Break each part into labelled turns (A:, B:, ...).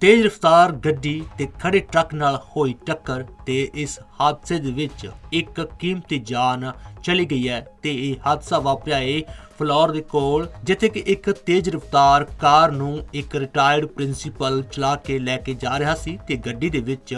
A: ਤੇਜ਼ ਰਫ਼ਤਾਰ ਗੱਡੀ ਤੇ ਖੜੇ ਟਰੱਕ ਨਾਲ ਹੋਈ ਟੱਕਰ ਤੇ ਇਸ ਹਾਦਸੇ ਦੇ ਵਿੱਚ ਇੱਕ ਕੀਮਤੀ ਜਾਨ ਚਲੀ ਗਈ ਹੈ ਤੇ ਇਹ ਹਾਦਸਾ ਵਾਪਰਿਆ ਹੈ ਫਲੋਰ ਦੇ ਕੋਲ, ਜਿੱਥੇ ਕਿ ਇੱਕ ਤੇਜ਼ ਰਫ਼ਤਾਰ ਕਾਰ ਨੂੰ ਇੱਕ ਰਿਟਾਇਰਡ ਪ੍ਰਿੰਸੀਪਲ ਚਲਾ ਕੇ ਲੈ ਕੇ ਜਾ ਰਿਹਾ ਸੀ ਤੇ ਗੱਡੀ ਦੇ ਵਿੱਚ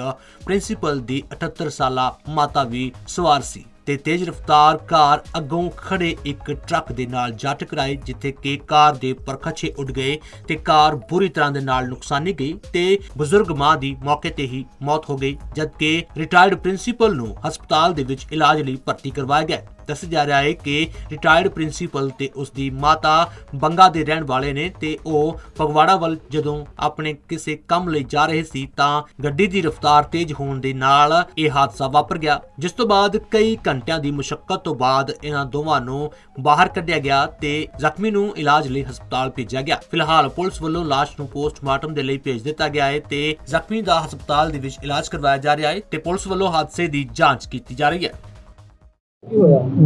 A: ਪ੍ਰਿੰਸੀਪਲ ਦੀ 78 ਸਾਲਾ ਮਾਤਾ ਵੀ ਸਵਾਰ ਸੀ। ਤੇ ਤੇਜ਼ ਰਫ਼ਤਾਰ ਕਾਰ ਅੱਗੋਂ ਖੜੇ ਇੱਕ ਟਰੱਕ ਦੇ ਨਾਲ ਜਾ ਟਕਰਾਈ, ਜਿੱਥੇ ਕਿ ਕਾਰ ਦੇ ਪਰਖਚੇ ਉੱਡ ਗਏ ਤੇ ਕਾਰ ਬੁਰੀ ਤਰ੍ਹਾਂ ਦੇ ਨਾਲ ਨੁਕਸਾਨੀ ਗਈ ਤੇ ਬਜ਼ੁਰਗ ਮਾਂ ਦੀ ਮੌਕੇ ਤੇ ਹੀ ਮੌਤ ਹੋ ਗਈ, ਜਦਕਿ ਰਿਟਾਇਰਡ ਪ੍ਰਿੰਸੀਪਲ ਨੂੰ ਹਸਪਤਾਲ ਦੇ ਵਿੱਚ ਇਲਾਜ ਲਈ ਭਰਤੀ ਕਰਵਾਇਆ ਗਿਆ। ਦੱਸਿਆ ਜਾ ਰਿਹਾ ਹੈ ਕਿ ਰਿਟਾਇਰਡ ਪ੍ਰਿੰਸੀਪਲ ਤੇ ਉਸ ਦੀ ਮਾਤਾ ਬੰਗਾ ਦੇ ਰਹਿਣ ਵਾਲੇ ਨੇ ਤੇ ਉਹ ਫਗਵਾੜਾ ਵੱਲ ਜਦੋਂ ਆਪਣੇ ਕਿਸੇ ਕੰਮ ਲਈ ਜਾ ਰਹੇ ਸੀ ਤਾਂ ਗੱਡੀ ਦੀ ਰਫ਼ਤਾਰ ਤੇਜ਼ ਹੋਣ ਦੇ ਨਾਲ ਇਹ ਹਾਦਸਾ ਵਾਪਰ ਗਿਆ, ਜਿਸ ਤੋਂ ਬਾਅਦ ਕਈ ਘੰਟਿਆਂ ਦੀ ਮੁਸ਼ਕਲ ਤੋਂ ਬਾਅਦ ਇਹਨਾਂ ਦੋਵਾਂ ਨੂੰ ਬਾਹਰ ਕੱਢਿਆ ਗਿਆ ਤੇ ਜ਼ਖਮੀ ਨੂੰ ਇਲਾਜ ਲਈ ਹਸਪਤਾਲ ਭੇਜਿਆ ਗਿਆ। ਫਿਲਹਾਲ ਪੁਲਿਸ ਵੱਲੋਂ ਲਾਸ਼ ਨੂੰ ਪੋਸਟਮਾਰਟਮ ਦੇ ਲਈ ਭੇਜ ਦਿੱਤਾ ਗਿਆ ਹੈ ਤੇ ਜ਼ਖਮੀ ਦਾ ਹਸਪਤਾਲ ਦੇ ਵਿੱਚ ਇਲਾਜ ਕਰਵਾਇਆ ਜਾ ਰਿਹਾ ਹੈ ਤੇ ਪੁਲਿਸ ਵੱਲੋਂ ਹਾਦਸੇ ਦੀ ਜਾਂਚ ਕੀਤੀ ਜਾ ਰਹੀ ਹੈ।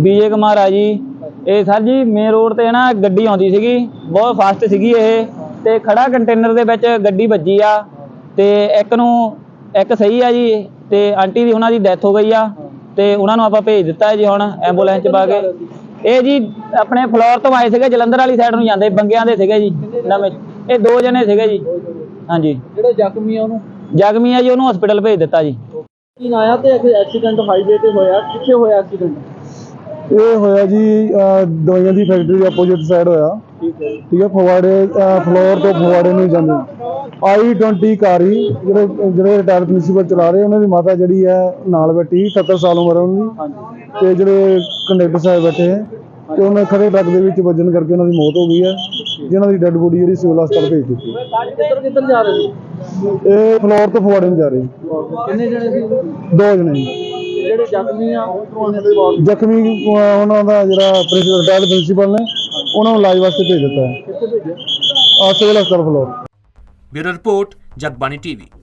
B: ਵਿਜੇ ਕੁਮਾਰ ਆ ਜੀ। ਇਹ ਸਰ ਜੀ ਮੇਨ ਰੋਡ ਤੇ ਨਾ ਗੱਡੀ ਆਉਂਦੀ ਸੀਗੀ। ਬਹੁਤ ਫਾਸਟ ਸੀਗੀ ਇਹ। ਤੇ ਖੜਾ ਕੰਟੇਨਰ ਦੇ ਵਿੱਚ ਗੱਡੀ ਵੱਜੀ ਆ। ਤੇ ਇੱਕ ਨੂੰ ਇੱਕ ਸਹੀ ਆ ਜੀ। ਤੇ ਆਂਟੀ ਦੀ ਉਹਨਾਂ ਦੀ ਡੈਥ ਹੋ ਗਈ ਆ। ਤੇ ਉਹਨਾਂ ਨੂੰ ਆਪਾਂ ਭੇਜ ਦਿੱਤਾ ਹੈ ਜੀ ਹੁਣ ਐਂਬੂਲੈਂਸ 'ਚ ਪਾ ਕੇ। ਇਹ ਜੀ ਆਪਣੇ ਫਲੋਰ ਤੋਂ ਆਏ ਸੀਗੇ ਜਲੰਧਰ ਵਾਲੀ ਸਾਈਡ ਨੂੰ ਜਾਂਦੇ। ਬੰਗਿਆਂ ਦੇ ਸੀਗੇ ਜੀ ਨਵੇਂ। ਇਹ ਦੋ ਜਣੇ ਸੀਗੇ ਜੀ। ਹਾਂਜੀ।
C: ਜਿਹੜੇ ਜ਼ਖਮੀ ਆ ਉਹਨੂੰ?
B: ਜ਼ਖਮੀ ਆ ਜੀ ਉਹਨੂੰ ਹਸਪੀਟਲ ਭੇਜ ਦਿੱਤਾ ਜੀ।
C: ਕੀ ਨਾ ਆ ਤੇ ਐਕਸੀਡੈਂਟ ਹਾਈਵੇ ਤੇ ਹੋਇਆ? ਕਿੱਥੇ ਹੋਇਆ ਐਕਸੀਡੈਂਟ
D: ਇਹ ਹੋਇਆ ਜੀ ਅਹ, ਦਵਾਈਆਂ ਦੀ ਫੈਕਟਰੀ ਦੇ ਆਪੋਜ਼ਿਟ ਸਾਈਡ ਹੋਇਆ।
C: ਠੀਕ ਹੈ।
D: ਠੀਕ ਹੈ ਫਗਵਾੜੇ ਅਹ, ਫਲੋਰ ਤੋਂ ਫਗਵਾੜੇ ਨੂੰ ਜਾਂਦੇ ਆਈ 20 ਕਾਰੀ ਜਿਹੜੇ ਜਿਹੜੇ ਰਿਟਾਇਰ ਪ੍ਰਿੰਸੀਪਲ ਚਲਾ ਰਹੇ ਉਹਨਾਂ ਦੀ ਮਾਤਾ ਜਿਹੜੀ ਹੈ ਨਾਲ ਬੈਠੀ 70 ਸਾਲ ਉਮਰ ਹੈ ਉਹਨਾਂ ਦੀ
C: ਹਾਂਜੀ।
D: ਤੇ ਜਿਹੜੇ ਕੰਡਕਟਰ ਸਾਹਿਬ ਬੈਠੇ ਹੈ ਤੇ ਉਹਨਾਂ ਖੜੇ ਟਰੱਕ ਦੇ ਵਿੱਚ ਵੱਜਣ ਕਰਕੇ ਉਹਨਾਂ ਦੀ ਮੌਤ ਹੋ ਗਈ ਹੈ ਜਿਨ੍ਹਾਂ ਦੀ ਡੈੱਡ ਬੋਡੀ ਜਿਹੜੀ ਸਿਵਲ ਹਸਪਤਾਲ ਭੇਜ ਦਿੱਤੀ।
C: ਕਿੱਧਰ ਕਿੱਧਰ ਜਾ ਰਹੇ ਸੀ
D: ਇਹ ਫਲੋਰ ਤੋਂ ਨੂੰ ਜਾ ਰਹੇ
C: ਕਿੰਨੇ ਜਣੇ ਸੀ?
D: ਦੋ ਜਣੇ। ਜੀ।
C: ਜਿਹੜੇ ਜ਼ਖਮੀ ਆ ਉਧਰੋਂ ਆਣੇ ਦੇ ਬਾਅਦ
D: ਜ਼ਖਮੀ ਅਹ, ਉਹਨਾਂ ਦਾ ਜਿਹੜਾ ਰਿਟਾਇਰ ਪ੍ਰਿੰਸੀਪਲ ਨੇ ਉਹਨਾਂ ਨੂੰ ਇਲਾਜ ਵਾਸਤੇ ਭੇਜ ਦਿੱਤਾ ਹੈ।
C: ਕਿੱਥੇ ਭੇਜਿਆ?
D: ਆ ਸਿਵਲ ਹਸਪਤਾਲ Phillaur.
A: Bureau report Jagbani TV.